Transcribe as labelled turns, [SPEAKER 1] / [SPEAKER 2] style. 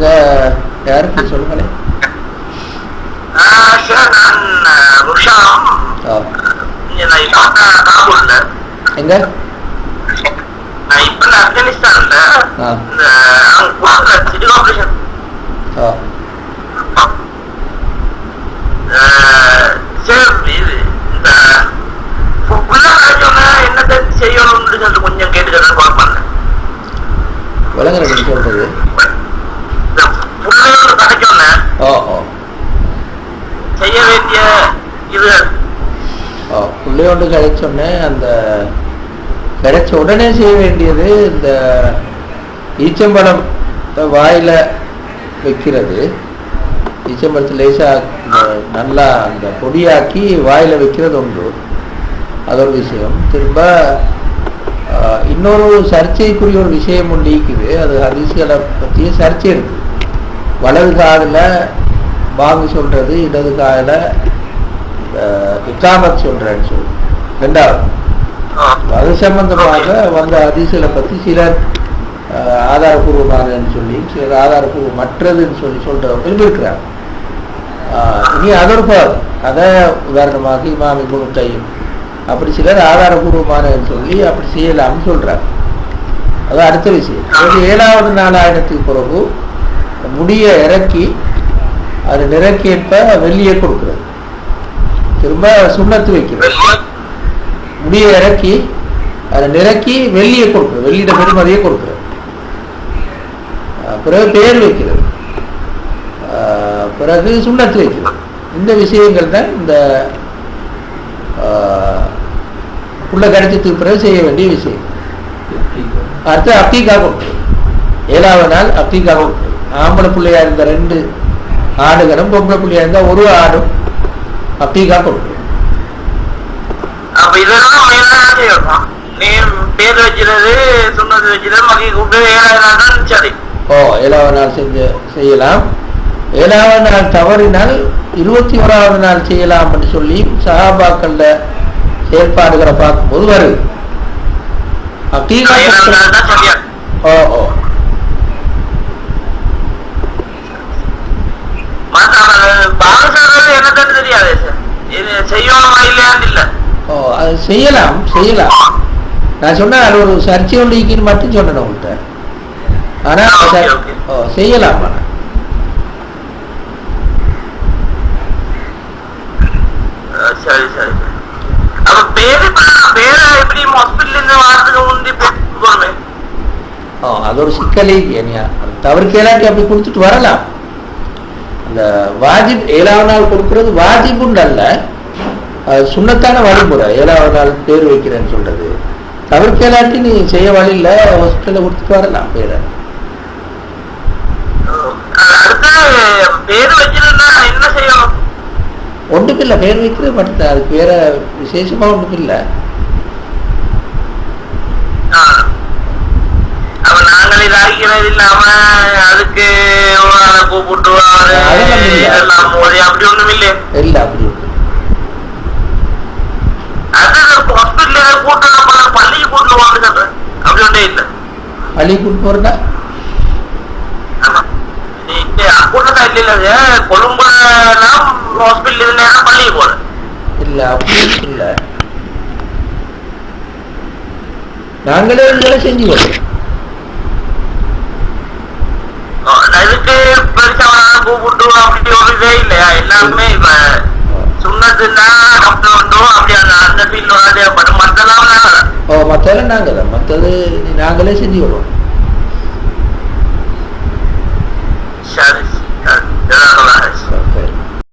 [SPEAKER 1] நீங்க யாருக்கு சொல்லுங்களேன் எங்க?
[SPEAKER 2] இப்ப ஆப்கானிஸ்தான்ல. சிட்டி கார்பரேஷன் என்னத்தை செய்யணும்னு கொஞ்சம்
[SPEAKER 1] விளங்குற நீங்க சொல்றது
[SPEAKER 2] இந்த புள்ளையோட கிடைச்சோன்னே
[SPEAKER 1] ஓ ஓ
[SPEAKER 2] செய்ய வேண்டிய இது
[SPEAKER 1] பிள்ளையோண்டு கிடைச்சோடனே அந்த கிடைச்ச உடனே செய்ய வேண்டியது இந்த ஈச்சம்பழம் வாயில வைக்கிறது. ஈச்சம்பழத்தை லேசா நல்லா அந்த பொடியாக்கி வாயில வைக்கிறது உண்டு அது ஒரு விஷயம். திரும்ப இன்னொரு சர்ச்சைக்குரிய ஒரு விஷயம் ஒன்று இருக்குது அது ஹதீஸ்களை பற்றிய சர்ச்சை இருக்கு. வலது காதுல வாங்கு சொல்றது இடது காதுல இக்காமத் சொல்றேன்னு சொல்லி. ரெண்டாவது. அது சம்பந்தமாக வந்த ஹதீஸ்களை பற்றி சிலர் ஆஹ், ஆதாரபூர்வமானதுன்னு சொல்லி சிலர் ஆதாரபூர்வமற்றதுன்னு சொல்லி சொல்றவங்க இருக்கிறாங்க ஆஹ், இனி அதொரு பாவம் அதை உதாரணமாக இமாமி குணு கையும். அப்படி சிலர் ஆதாரபூர்வமானதுன்னு சொல்லி அப்படி செய்யலாம்னு சொல்றாங்க. அது அடுத்த விஷயம். ஏழாவது நாலாயிரத்துக்கு பிறகு முடிய இறக்கி அது நிறக்கியப்ப வெள்ளியை கொடுக்குறது. திரும்ப சுண்ணத்து வைக்கிறது. முடியை இறக்கி அதை நிறக்கி வெள்ளியை கொடுக்குறது. வெள்ளியிட பெருமதியை கொடுக்குறது. பிறகு பேர் வைக்கிறது. பிறகு சுண்ணத்து வைக்கிறது. இந்த விஷயங்கள் தான் இந்த உள்ள கிடைச்சதுக்கு பிறகு செய்ய வேண்டிய விஷயம். அடுத்து அப்டிகா கொடுக்குறது. ஏழாவது நாள் அப்டிகா கொடுக்குறது. ஆம்பளை பிள்ளையா இருந்த ரெண்டு ஆடுகளும் பொம்பளை பிள்ளையா இருந்தா ஒரு ஆடும். அப்டிகா கொடுக்குறது
[SPEAKER 2] அப்ப இதெல்லாம் என்ன நீ பேர் வச்சிருது சொன்னது வச்சிருது மகி கூப்பிட்டு ஏழாயிரம் நாள் தான் சரி.
[SPEAKER 1] ஓ ஏழாவது நாள் செஞ்சு செய்யலாம். ஏழாவது நாள் தவறினால் இருபத்தி ஓராவது நாள் செய்யலாம் என்று சொல்லி சஹாபாக்கள்ல செயல்பாடுகளை பார்க்கும்போது வருது.
[SPEAKER 2] தான் சரியா.
[SPEAKER 1] ஓ.
[SPEAKER 2] என்னன்னு தெரியாது சார் இது செய்யணுமா இல்லையான்னு இல்ல.
[SPEAKER 1] ஓ அது செய்யலாம் செய்யலாம். நான் சொன்னேன் அது ஒரு சர்ச்சை ஒன்று இருக்குன்னு மட்டும் சொன்னேன் உங்கள்கிட்ட. சர்-. ஓ செய்யலாம்
[SPEAKER 2] சரி சரி அப்ப பேரு பேர எப்படி ஹாஸ்பிட்டல் வாரத்துக்கு முந்தி
[SPEAKER 1] ஓ அது ஒரு சிக்கலே ஏழாட்டி அப்படி கொடுத்துட்டு வரலாம். இந்த வாஜிப் ஏழாவது நாள் கொடுக்கறது வாஜிபுண்டு அல்ல அது சுண்ணத்தான வழிமுறை ஏழாவது நாள் பேர் வைக்கிறேன்னு சொல்றது. தவிர்க்க கேளாட்டி நீ செய்ய வழி இல்லை ஹாஸ்பிட்டலில் கொடுத்துட்டு வரலாம் பேரை.
[SPEAKER 2] ஒன்றுக்கு என்ன
[SPEAKER 1] இல்லை பேர் வைக்கிறது பட் அதுக்கு வேற விசேஷமா ஒன்றுக்கு இல்லை.
[SPEAKER 2] அவ நாங்களே நாங்கள் இதாகிறது இல்லாம மோதி அப்படி ஒண்ணும் இல்லையே
[SPEAKER 1] இல்லை அப்படி
[SPEAKER 2] அது ஹாஸ்பிட்டல் கூட்டு பள்ளிக்கு கூட்டு வாங்க சொல்றேன் அப்படி ஒன்றே இல்லை.
[SPEAKER 1] பள்ளி கூட்டு போறதா?
[SPEAKER 2] ஆமா. நீங்க கூட்டத்தா இல்ல கொழும்புனா ஹாஸ்பிட்டல் இருந்தா பள்ளிக்கு போறேன்
[SPEAKER 1] இல்லை அப்படி இல்லை நாங்களே இதெல்லாம் செஞ்சு கொள்வோம்
[SPEAKER 2] இதுக்கு பெருசா கூப்பிட்டு அப்படி ஒரு இதே இல்லையா? எல்லாருமே இப்ப சுண்ணத்துன்னா அப்படி அந்த அந்த ஃபீல்டு
[SPEAKER 1] மற்றதெல்லாம் நாங்கள் மற்றது நாங்களே செஞ்சு விடுவோம்